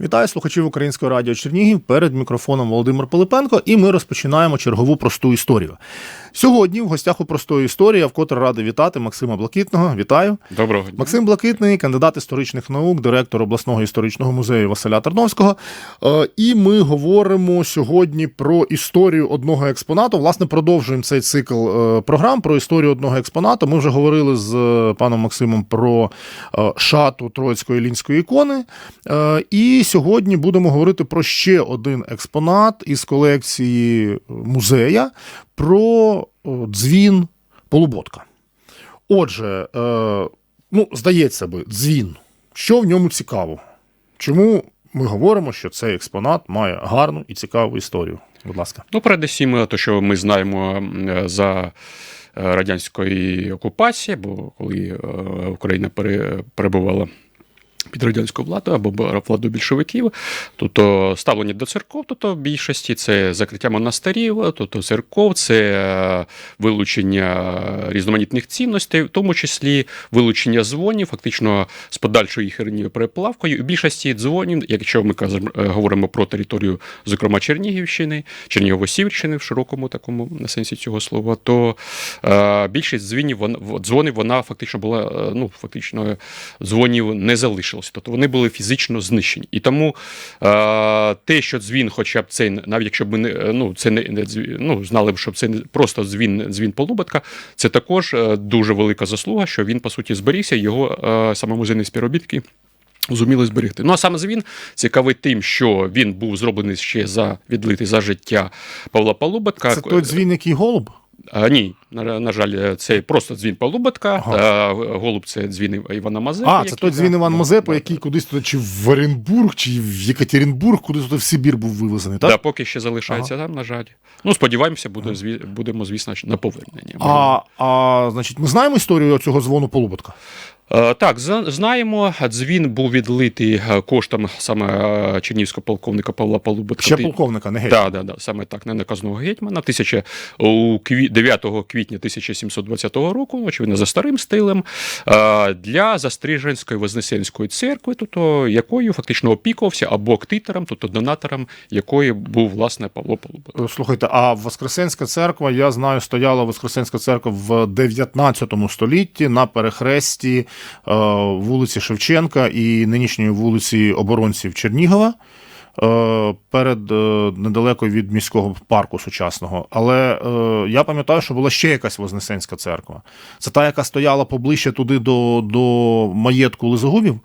Вітаю слухачів Українського радіо Чернігів. Перед мікрофоном Володимир Пилипенко, і ми розпочинаємо чергову просту історію. Сьогодні в гостях у простої історії я вкотре радий вітати Максима Блакитного. Вітаю. Доброго дня. Максим Блакитний, кандидат історичних наук, директор обласного історичного музею Василя Тарновського. Е, І ми говоримо сьогодні про історію одного експонату. Власне, продовжуємо цей цикл е, програм про історію одного експонату. Ми вже говорили з е, паном Максимом про шату Троїцької лінської ікони. І сьогодні будемо говорити про ще один експонат із колекції музея про дзвін Полуботка. Отже, е, ну, здається би, дзвін. Що в ньому цікаво? Чому ми говоримо, що цей експонат має гарну і цікаву історію? Будь ласка. Ну, передусім, те, що ми знаємо е, за е, радянської окупації, бо коли Україна перебувала. Під радянську владу або владу більшовиків, тобто ставлення до церков, тобто в більшості це закриття монастирів, тобто церков, це е, вилучення різноманітних цінностей, в тому числі вилучення дзвонів, фактично з подальшою їх переплавкою. В більшості дзвонів, якщо ми кажемо, е, говоримо про територію, зокрема Чернігівщини, Чернігово-Сіверщини в широкому такому сенсі цього слова, то е, більшість дзвінів вона дзвонів вона фактично була е, ну фактично дзвонів не залишилося. Тобто вони були фізично знищені. І тому е, те, що дзвін, хоча б цей, навіть якщо б ми не е, ну це не, не ну знали б, що це не просто дзвін, дзвін Полуботка, це також е, дуже велика заслуга, що він по суті зберігся. Його е, саме музейні співробітки. Зуміли зберегти. Ну а саме він цікавий тим, що він був зроблений ще за відлитий за життя Павла Полуботка. Це той дзвін, який голуб? А, ні, на, на жаль, це просто дзвін Полуботка. Ага. Голуб це дзвін Івана Мазепи. А, це той дзвін Іван да, який кудись туди, чи в Оренбург, чи в Єкатеринбург, кудись туди в Сибір був вивезений, так? Да, поки ще залишається там, на жаль. Ну, сподіваємося, буде, зві- будемо, звісно, на повернення. А, а, значить, ми знаємо історію цього дзвону Полуботка? Е, Так, зна- знаємо, дзвін був відлитий е, коштом саме е, чернівського полковника Павла Полуботка. Ще полковника, не геть. Так, да, да, саме так, не наказного гетьмана. Тисяча, у кві, 9 квітня 1720 року, очевидно, за старим стилем, для Застриженської Вознесенської церкви, тобто якою фактично опікувався або ктитором, тобто донатором якої був власне Павло Полуботка. Е, Слухайте, а Воскресенська церква, я знаю, стояла Воскресенська церква в 19 столітті на перехресті вулиці Шевченка і нинішньої вулиці Оборонців Чернігова. е, Перед е, недалеко від міського парку сучасного. Але е, я пам'ятаю, що була ще якась Вознесенська церква. Це та, яка стояла поближче туди до, до маєтку Лизогубів.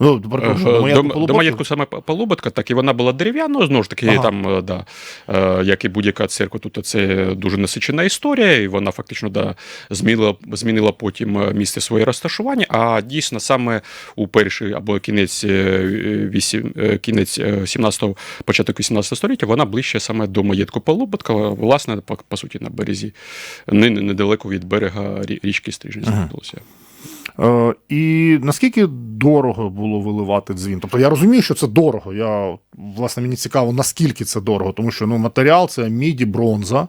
Ну, перепрошую, Е, до маєтку До, до маєтку саме Полуботка, так і вона була дерев'яною, знову ж таки, Ага. там, е, да, е, як і будь-яка церква, тут це дуже насичена історія, і вона фактично да, змінила, змінила потім е, місце своє розташування. А дійсно, саме у перший або кінець, е, вісім, е, кінець е, 17-го, початок 18 століття, вона ближче саме до маєтку Полуботка, власне, по, по суті, на березі, не- недалеко від берега рі- річки Стрижень знаходилося. Е, і наскільки дорого було виливати дзвін? Тобто я розумію, що це дорого. Я, власне, мені цікаво, наскільки це дорого, тому що ну, матеріал це міді, бронза.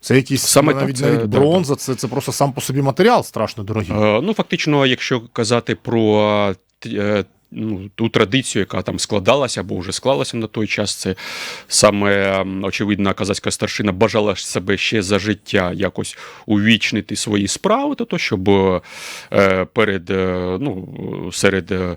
Це якісь Саме навіть, це, навіть да, бронза, це, це просто сам по собі матеріал страшно дорогий. Е, Ну, фактично, якщо казати про е, ну, ту традицію, яка там складалася або вже склалася на той час, це саме очевидна казацька старшина бажала себе ще за життя якось увічнити свої справи, тобто, щоб е, перед е, ну, серед е,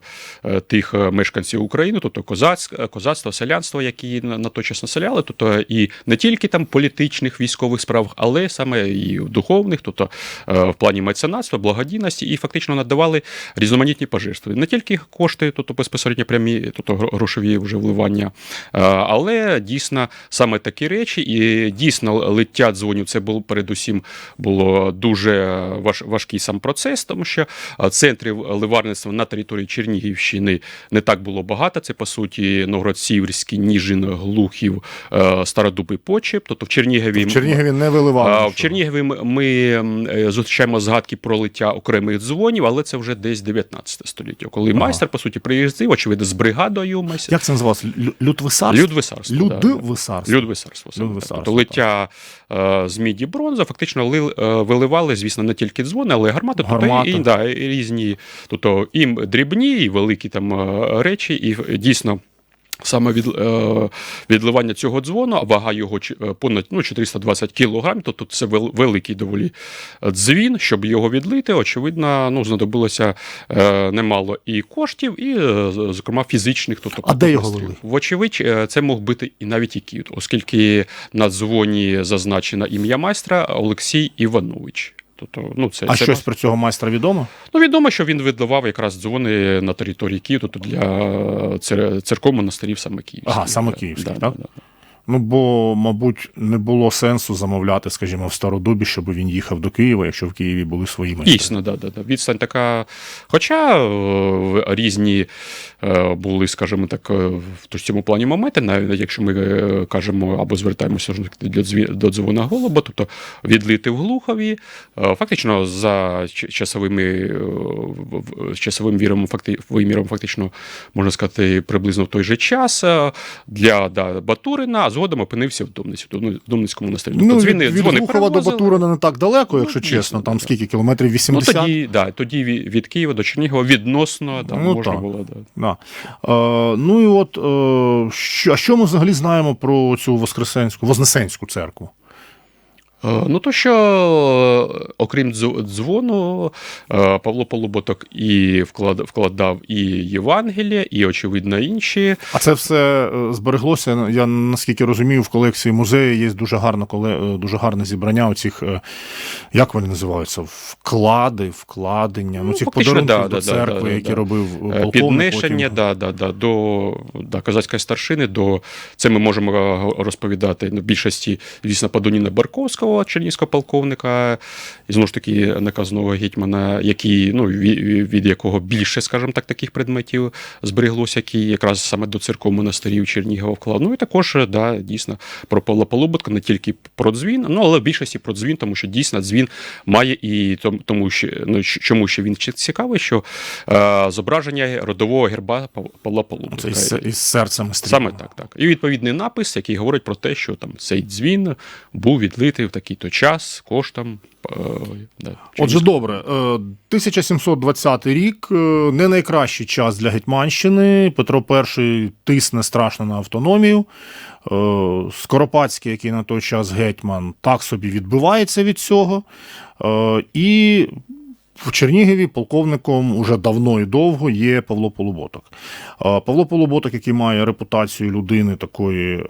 тих мешканців України, тобто козацтво, козацтво, селянство, які на, той час населяли, тобто і не тільки там політичних військових справ, але саме і духовних, тобто в плані меценатства, благодійності, і фактично надавали різноманітні пожертви. Не тільки кошти, тобто безпосередньо прямі, тобто грошові вже вливання, е, але дійсно саме такі речі, і дійсно лиття дзвонів це було передусім було дуже важ, важкий сам процес, тому що е, центрів ливарництва на території Чернігівщини не так було багато. Це по суті Новгород-Сіверський, Ніжин, Глухів, е, Стародуби, Почеп. Тобто в Чернігові В Чернігові не виливали. В Чернігові ми, зустрічаємо згадки про лиття окремих дзвонів, але це вже десь 19 століття, коли Ага. майстер, по суті, приїздив, очевидно, з бригадою майстер. Як це називалося? Людвисарство? Людвисарство. Людвисарство. Людвисарство. Людвисарство, Тобто лиття е, з міді бронза фактично е, виливали, звісно, не тільки дзвони, але й гармати. Тобто, Гармати. і, і, да, і різні, тобто і дрібні, і великі там е, речі, і дійсно. Саме від, е, відливання цього дзвону, вага його е, понад ну, 420 кілограмів, тобто це вел- великий доволі е, дзвін. Щоб його відлити, очевидно, ну, знадобилося е, немало і коштів, і, е, зокрема, фізичних. Тобто, А де його лили? Вочевидь, це мог бути і навіть і Київ, оскільки на дзвоні зазначено ім'я майстра Олексій Іванович. Тобто, ну, це, А це щось про цього майстра відомо? Ну, відомо, що він відливав якраз дзвони на території Києва, тобто для цер- церков монастирів саме Київських. Ага, саме київських, да, так? да, да. Ну, бо, мабуть, не було сенсу замовляти, скажімо, в Стародубі, щоб він їхав до Києва, якщо в Києві були свої майстри. Дійсно, да, да, да. Відстань така. Хоча е, різні е, були, скажімо так, е, в цьому плані моменти, навіть якщо ми е, кажемо або звертаємося ж до дзвона голуба, тобто відлити в Глухові, е, фактично за часовими е, часовим віром, виміром, фактично можна сказати, приблизно в той же час е, для да, Батурина, а згодом опинився в Домниці, в Домницькому монастирі. Ну, Тобто від, від Глухова до. Батурина не так далеко, Ну, якщо дійсно, чесно. Там скільки кілометрів? Ну, тоді, да, тоді від від Києва до Чернігова відносно да, Ну, можна так. було. Да. Е, ну і от е, що, а що ми взагалі знаємо про цю Воскресенську, Вознесенську церкву? Е, Ну, то що, е, окрім дзвону, е, Павло Полуботок і вкладав і Євангелія, і, очевидно, інші. А це все збереглося. Я наскільки розумію, в колекції музею є дуже гарне, коле- е, дуже гарне зібрання оцих, як вони називаються? Вклади, вкладення, ну, Ну, цих подарунків да, до церкви, да, да, які да. робив полковник. Піднесення потім- да, да, да, до да, козацької старшини, до це ми можемо розповідати на більшості, звісно, Падуніна Барковського, чернігівського полковника, і знову ж таки наказного гетьмана, який, ну, від, якого більше, скажімо так, таких предметів збереглося, який якраз саме до церков монастирів Чернігова вклав. Ну і також, да, дійсно, про Павла Полуботка, не тільки про дзвін, ну але в більшості про дзвін, тому що дійсно дзвін має і тому, що ну, чому ще він цікавий, що е, зображення родового герба Павла Полуботка. Це із, із серцем стрільного. Саме так, так. І відповідний напис, який говорить про те, що там цей дзвін був відлитий в такий-то час коштом. Е, да, Отже, добре, е, 1720 рік е, не найкращий час для Гетьманщини. Петро І тисне страшно на автономію. Е, Скоропадський, який на той час гетьман, так собі відбивається від цього. Е, І в Чернігові полковником уже давно і довго є Павло Полуботок. Е, Павло Полуботок, який має репутацію людини такої е,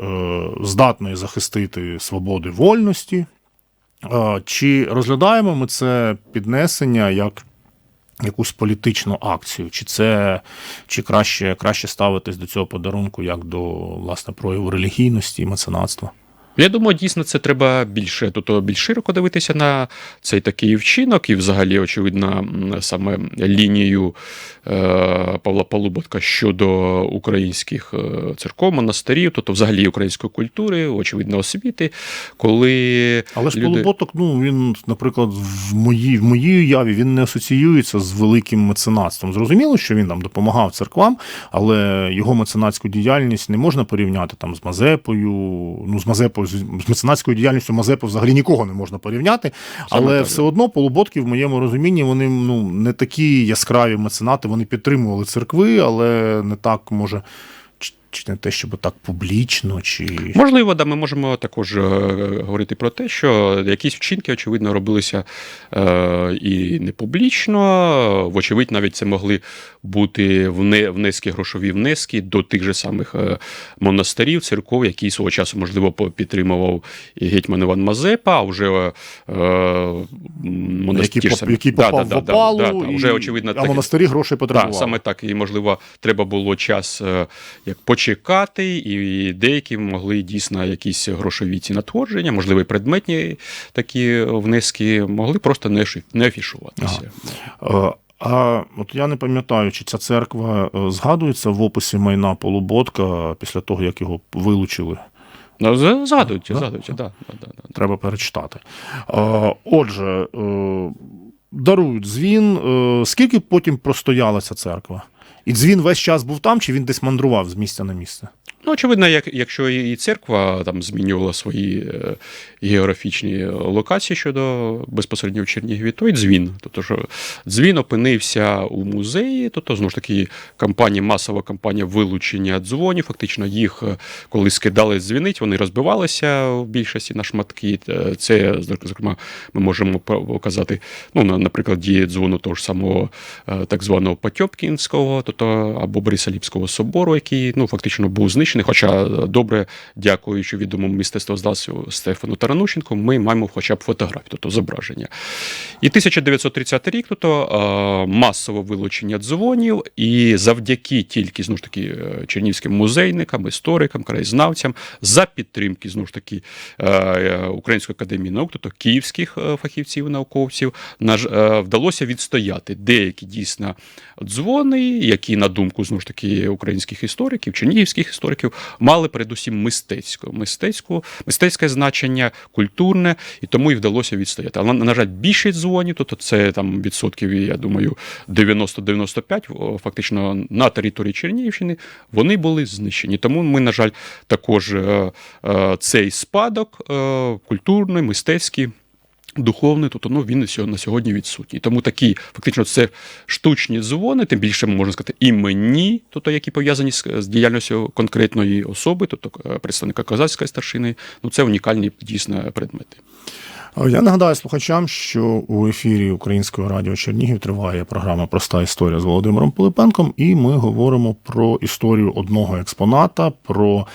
здатної захистити свободи вольності. Е, Чи розглядаємо ми це піднесення як якусь політичну акцію? Чи це чи краще, краще ставитись до цього подарунку як до власне прояву релігійності і меценатства? Я думаю, дійсно, це треба більше, тобто більш широко дивитися на цей такий вчинок, і взагалі, очевидно, саме лінію е, Павла Полуботка щодо українських е, церков, монастирів, тобто взагалі української культури, очевидно, освіти, коли Але ж люди... Полуботок, ну він, наприклад, в моїй в моїй уяві він не асоціюється з великим меценатством. Зрозуміло, що він там допомагав церквам, але його меценатську діяльність не можна порівняти там з Мазепою. Ну, з Мазепою, з з меценатською діяльністю Мазепи взагалі нікого не можна порівняти. Але так, все одно полуботки, в моєму розумінні, вони ну не такі яскраві меценати. Вони підтримували церкви, але не так може. Чи, не те, щоб так публічно, чи Можливо, да, ми можемо також е, говорити про те, що якісь вчинки, очевидно, робилися е, і не публічно. Вочевидь, навіть це могли бути вне, внески, грошові внески до тих же самих е, монастирів, церков, які свого часу, можливо, підтримував і гетьман Іван Мазепа, а вже е, монастир, який Да, попав да, в да, опалу, да, да, і, вже, очевидно, а так- монастирі грошей потребували. так, саме так. І, можливо, треба було час е, як почекати, і деякі могли дійсно якісь грошові ці надходження, можливо, і предметні такі внески, могли просто не афішуватися. Е, А от я не пам'ятаю, чи ця церква е, згадується в описі майна Полуботка після того, як його вилучили. Ну, згадують, Да? згадують, да, да, да, да. Треба перечитати. Е, Отже, дарують дзвін. Скільки потім простояла ця церква? І дзвін весь час був там, чи він десь мандрував з місця на місце? Ну, очевидно, як, якщо і церква там змінювала свої е, географічні локації щодо безпосередньо в Чернігові, то й дзвін. Тобто, що дзвін опинився у музеї, тобто, знову ж таки, кампанія, масова кампанія вилучення дзвонів. Фактично, їх, е, коли скидали дзвінить, вони розбивалися в більшості на шматки. Е, Це, зокрема, ми можемо показати, ну, на, на прикладі дзвону того ж самого так званого Потьопкінського, тобто або Борисаліпського собору, який ну, фактично був знищений. Хоча добре, дякуючи відомому мистецтвознавцю Стефану Таранущенку, ми маємо хоча б фотографію, тобто зображення. І 1930 рік, тобто е, масове вилучення дзвонів, і завдяки тільки знову ж таки е, чернівським музейникам, історикам, краєзнавцям, за підтримки знову ж таки е, е, Української академії наук, тобто київських е, фахівців, науковців, е, вдалося відстояти деякі дійсно дзвони, які, на думку знову ж таки українських істориків, чернігівських істориків, мали передусім мистецьку, мистецьку, мистецьке значення, культурне, і тому і вдалося відстояти. Але, на жаль, більшість дзвонів, тобто це там відсотків, я думаю, 90-95, фактично на території Чернігівщини, вони були знищені. Тому ми, на жаль, також е, е, цей спадок е, культурний, мистецький. Духовний, тобто ну, він на сьогодні відсутній. Тому такі фактично це штучні дзвони, тим більше можна сказати, імені, тобто які пов'язані з, з діяльністю конкретної особи, тобто е, представника козацької старшини. Ну це унікальні дійсно предмети. Я нагадаю слухачам, що у ефірі Українського радіо Чернігів триває програма Проста історія з Володимиром Пилипенком, і ми говоримо про історію одного експоната, про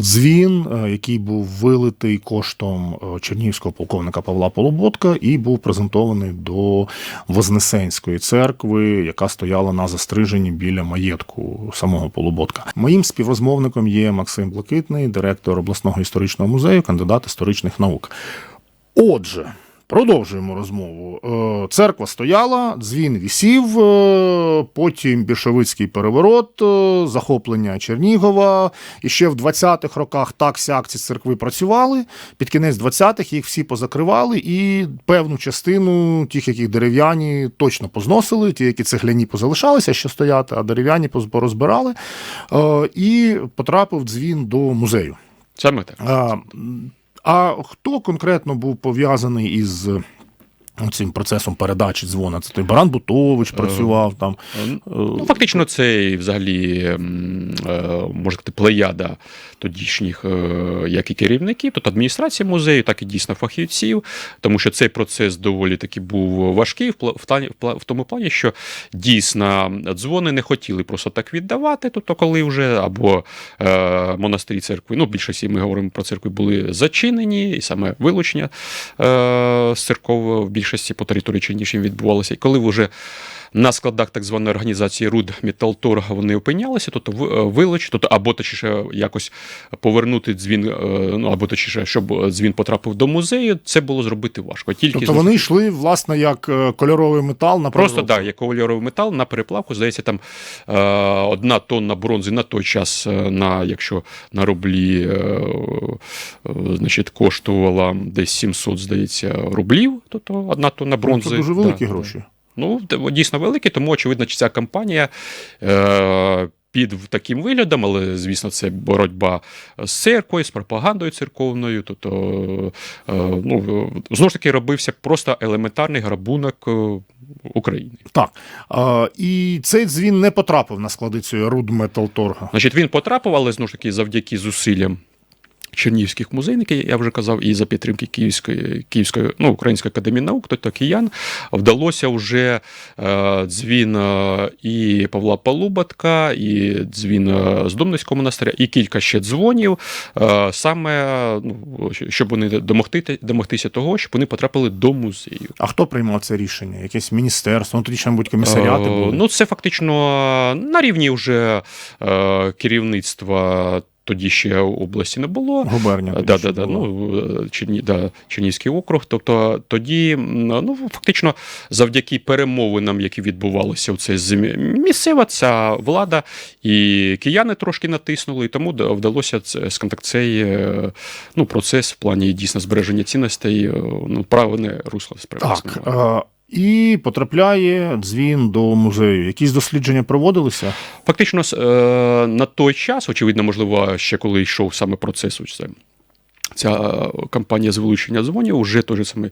дзвін, е, який був вилитий коштом е, чернігівського полковника Павла Полуботка і був презентований до Вознесенської церкви, яка стояла на застриженні біля маєтку самого Полуботка. Моїм співрозмовником є Максим Блакитний, директор обласного історичного музею, кандидат історичних наук. Отже, продовжуємо розмову. Е, Церква стояла, дзвін вісів, е, потім більшовицький переворот, е, захоплення Чернігова. І ще в 20-х роках так сяк ці церкви працювали. Під кінець 20-х їх всі позакривали, і певну частину тих, які дерев'яні, точно позносили, ті, які цегляні позалишалися ще стояти, а дерев'яні порозбирали. І потрапив дзвін до музею. Саме так. А, хто конкретно був пов'язаний із цим процесом передачі дзвона? Це той Баран Бутович працював там. Ну, фактично, це взагалі е, можна сказати, плеяда тодішніх, е, як і керівників, тобто адміністрації музею, так і дійсно фахівців, тому що цей процес доволі таки був важкий в плані- в тому плані, що дійсно дзвони не хотіли просто так віддавати, тобто коли вже або е, монастирі церкви, ну, в більшості ми говоримо про церкви, були зачинені, і саме вилучення е, з церков в більшості по території Чернігівщини відбувалося. І коли вже на складах так званої організації Руд Металторга вони опинялися, тобто е, вилучити, тобто або точніше якось повернути дзвін, е, ну або точніше, щоб дзвін потрапив до музею, це було зробити важко. Тільки Тобто вони йшли, власне, як е, кольоровий метал на Просто так, як кольоровий метал на переплавку, здається, там одна тонна бронзи на той час, на, якщо на рублі, значить, коштувала десь 700, здається, рублів, тобто одна тонна Ну, бронзи. Це дуже великі да. гроші. Ну, дійсно великі, тому очевидно, що ця кампанія. Е, під таким виглядом, але звісно, це боротьба з церквою, з пропагандою церковною. Тобто, е, ну, знову ж таки, робився просто елементарний грабунок е, України. Так. І цей дзвін не потрапив на склади цієї Руд Металторга. Значить, він потрапив, але знову ж таки, завдяки зусиллям чернігівських музейників, я вже казав, і за підтримки Київської, Київської ну, Української академії наук, тобто киян, вдалося вже е, дзвін е, і Павла Полубатка, і дзвін е, з Домницького монастиря, і кілька ще дзвонів, саме ну, щоб вони домогти, домогтися того, щоб вони потрапили до музею. А хто приймав це рішення? Якесь міністерство? Ну тоді ще, мабуть, комісаріати були. Ну, це фактично на рівні вже керівництва. Тоді ще області не було. Губернія. тоді Да, да, да, ну, Черні, да, Чернігівський округ. Тобто тоді, ну, фактично, завдяки перемовинам, які відбувалися, це з мі- місцева ця влада, і кияни трошки натиснули, і тому вдалося цей е, ну, процес в плані дійсно збереження цінностей, е, ну, правильне русло спрямувати. Так. І потрапляє дзвін до музею. Якісь дослідження проводилися? Фактично, е, на той час, очевидно, можливо, ще коли йшов саме процес. Ця е, кампанія з дзвонів, вже той же самий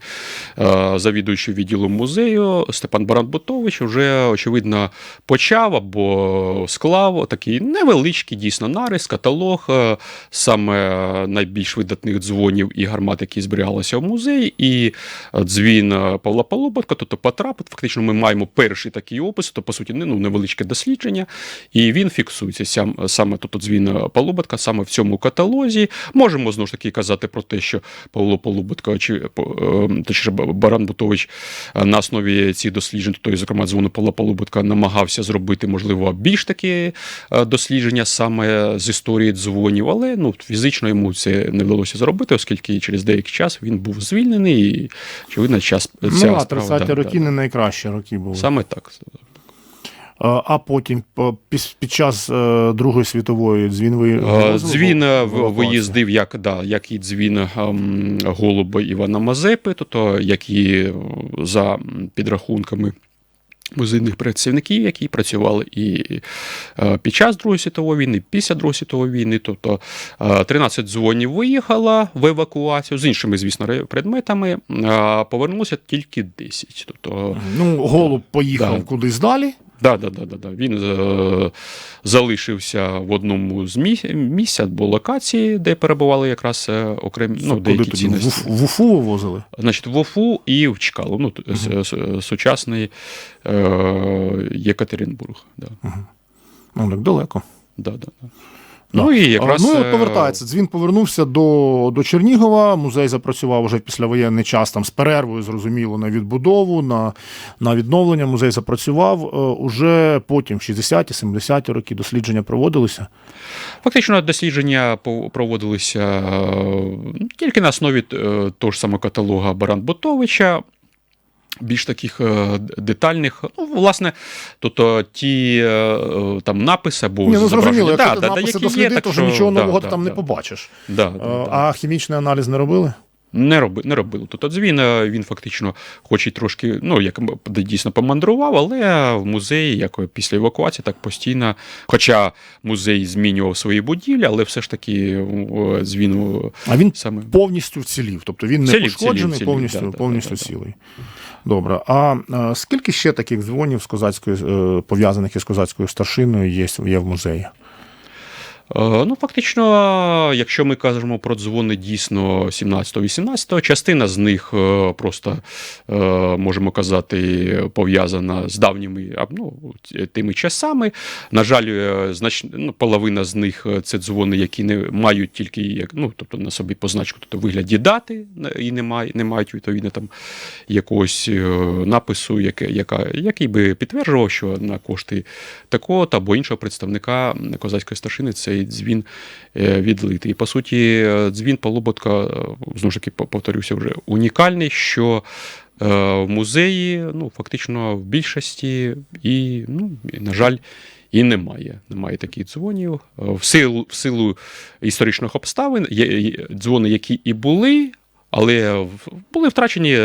е, завідуючий відділом музею Степан Баран-Бутович вже, очевидно, почав або склав такий невеличкий дійсно нарис, каталог е, саме найбільш видатних дзвонів і гармат, які зберігалися в музеї, і дзвін Павла Полуботка, тобто потрапить. Фактично, ми маємо перший такий опис, то по суті ну, невеличке дослідження, і він фіксується сам, саме тобто дзвін Полуботка, саме в цьому каталозі. Можемо знову ж таки казати про те, що Павло Полуботка, чи по- е, точніше Баран Бутович е, на основі цих досліджень, то, і, зокрема, дзвону Павла Полуботка, намагався зробити, можливо, більш такі е, дослідження саме з історії дзвонів, але ну, фізично йому це не вдалося зробити, оскільки через деякий час він був звільнений, і, очевидно, час ця ну, а 30-ті да, роки да. не найкращі роки були. Саме так. А потім, під час е, Другої світової, дзвін ви Дзвін е, виїздив як, да, як і дзвін ем, голуба Івана Мазепи, тобто як і е, за підрахунками музейних працівників, які працювали і під час Другої світової війни, після Другої світової війни. Тобто е, 13 дзвонів виїхало в евакуацію з іншими, звісно, предметами, а повернулося тільки 10. Тобто, Ну, голуб поїхав Да. кудись далі. Да, да, да, да, да. Він е, залишився в одному з мі- місць або локації, де перебували якраз е, окремі ну, Куди деякі цінності. В, в Уфу вивозили? Значить, в Уфу і в Чкалу, ну, с- сучасний е, Єкатеринбург. Да. Ну, так далеко. Да, да, да. Да. Ну і якраз. ну, і е, от повертається. Дзвін повернувся до, до Чернігова. Музей запрацював уже в післявоєнний час там з перервою, зрозуміло, на відбудову, на, на відновлення. Музей запрацював. Е, Уже потім, в 60-ті, 70-ті роки, дослідження проводилися. Фактично дослідження проводилися е, тільки на основі того ж самого каталога Баран Ботовича. Більш таких е, детальних, ну, власне, тобто ті е, там написи або Ні, ну зрозуміло, якщо да, ти да, да, написи які дослідив, то що- нічого да, нового да, там да. не побачиш. Да, Е, да, да. А хімічний аналіз не робили? Не, роби, не робили. Тобто дзвін він фактично, хоч і трошки, ну як дійсно помандрував, але в музеї, як після евакуації, так постійно. Хоча музей змінював свої будівлі, але все ж таки дзвін А він саме. повністю вцілів. Тобто він не Цілів, пошкоджений, цілів, цілів, повністю, да, да, повністю да, да. цілий. Добре. А скільки ще таких дзвонів з козацькою, е, пов'язаних із козацькою старшиною є, є в музеї? Е, Ну, фактично, якщо ми кажемо про дзвони дійсно 17-18, частина з них е, просто е, можемо казати пов'язана з давніми ну, тими часами. На жаль, знач... ну, половина з них це дзвони, які не мають тільки як, ну, тобто на собі позначку, тобто вигляді дати і не мають, не мають відповідно там якогось напису, яке, яка, який би підтверджував, що на кошти такого та або іншого представника козацької старшини цей дзвін е, відлитий. По суті, е, дзвін Полуботка, е, знову ж таки, по- повторюся, вже унікальний, що в музеї ну, фактично в більшості і, ну, на жаль, і немає. Немає таких дзвонів. В силу, в силу історичних обставин є, дзвони, які і були, але були втрачені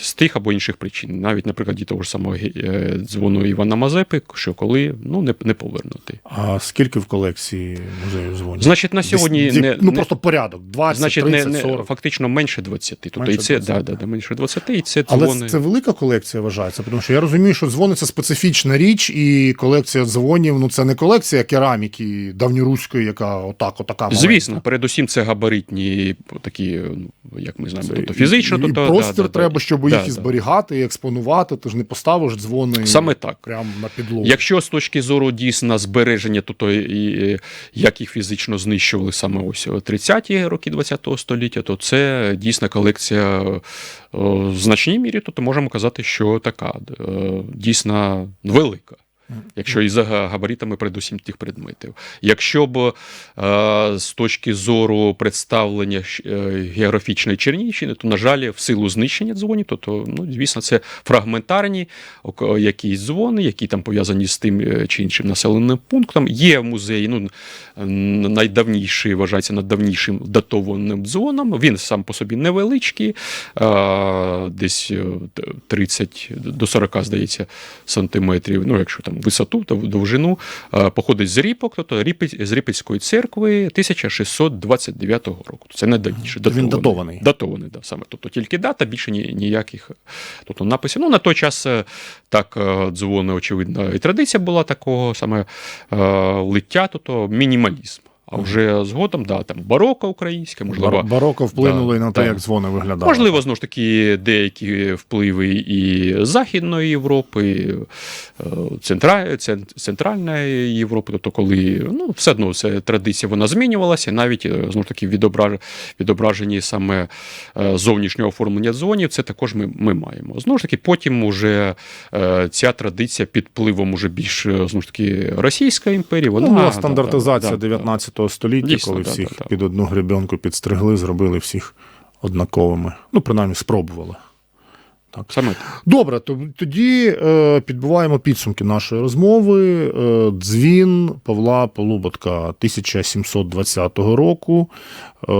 з тих або інших причин. Навіть на прикладі того ж самого е, дзвону Івана Мазепи, що коли ну, не, не повернути. А скільки в колекції музею дзвонів? Значить, на сьогодні Десь- не, ну не- просто порядок. 20, значить, 30, не, не, 40. фактично менше 20. Тобто Менше і це, 20, да, да, да, менше 20, і це Але це велика колекція вважається, тому що я розумію, що дзвони це специфічна річ, і колекція дзвонів ну це не колекція кераміки давньоруської, яка отак, отака. маленька. Звісно, передусім це габаритні такі, ну, як ми знаємо, Це тобто фізично. і, тобто, і простір да. треба, щоб Да, їх і да. зберігати, і експонувати. Ти ж не поставиш дзвони Саме так. прямо на підлогу. Якщо з точки зору дійсно збереження, то, то і, і, як їх фізично знищували саме ось 30-ті роки ХХ століття, то це дійсна колекція е, в значній мірі, то, то можемо казати, що така е, дійсно велика. Якщо і за га- габаритами, передусім тих предметів. Якщо б е, з точки зору представлення е, географічної Чернігівщини, то, на жаль, в силу знищення дзвонів, то, то ну, звісно, це фрагментарні якісь дзвони, які там пов'язані з тим е, чи іншим населеним пунктом. Є в музеї ну, найдавніший, вважається найдавнішим датованим дзвоном. Він сам по собі невеличкий, десь е, 30 до 40, здається, сантиметрів. Ну, якщо там висоту та довжину, е, походить з Ріпок, тобто з Ріпецької церкви 1629 року. Це найдавніше. Він датований. Датований, да, саме. Тобто тільки дата, більше ніяких тобто, написів. Ну, на той час е, так е, дзвони, очевидно, і традиція була такого саме е, лиття, тобто мінімалізм. А вже згодом, да, там бароко українське, можливо, Бар- Бароко вплинуло Да, і на те, да. як дзвони виглядали. Можливо, знову ж таки, деякі впливи і Західної Європи, е, Центра... Центральної Європи, тобто, коли ну, все одно ця традиція вона змінювалася, навіть е, знову ж таки відображ... відображені саме е, зовнішнього оформлення дзвонів, це також ми, ми маємо. Знову ж таки, потім уже ця традиція під впливом уже більш знову ж таки Російської імперії. Вона Ну, була да, стандартизація да, да, 19 століття, Дійсно, коли да, всіх да, да. під одну гребенку підстригли, зробили всіх однаковими. Ну, принаймні, спробували. Да. Саме так. Добре, то тоді е, підбиваємо підсумки нашої розмови. Е, дзвін Павла Полуботка 1720 року, е,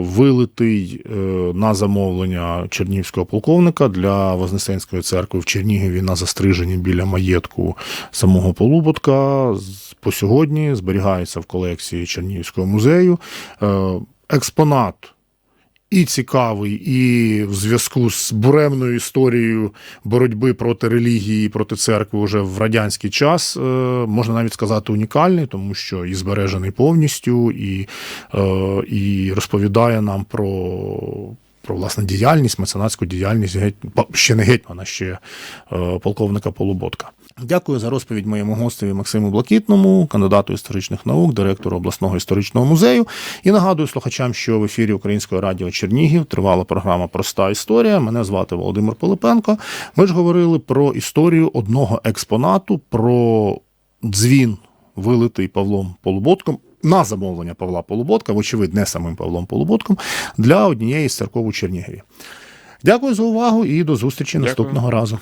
вилитий е, на замовлення чернігівського полковника для Вознесенської церкви в Чернігові на застриженні біля маєтку самого Полуботка. По сьогодні зберігається в колекції Чернігівського музею. Е, експонат і цікавий, і в зв'язку з буремною історією боротьби проти релігії, проти церкви вже в радянський час, е, можна навіть сказати, унікальний, тому що і збережений повністю, і, е, і розповідає нам про. Про власне діяльність, меценатську діяльність геть, ще не гетьмана, ще е, полковника Полуботка. Дякую за розповідь моєму гостеві Максиму Блакитному, кандидату історичних наук, директору обласного історичного музею. І нагадую слухачам, що в ефірі Українського радіо Чернігів тривала програма Проста історія. Мене звати Володимир Пилипенко. Ми ж говорили про історію одного експонату, про дзвін, вилитий Павлом Полуботком. На замовлення Павла Полуботка, вочевидь, не самим Павлом Полуботком, для однієї з церков у Чернігові. Дякую за увагу і до зустрічі Дякую. наступного разу.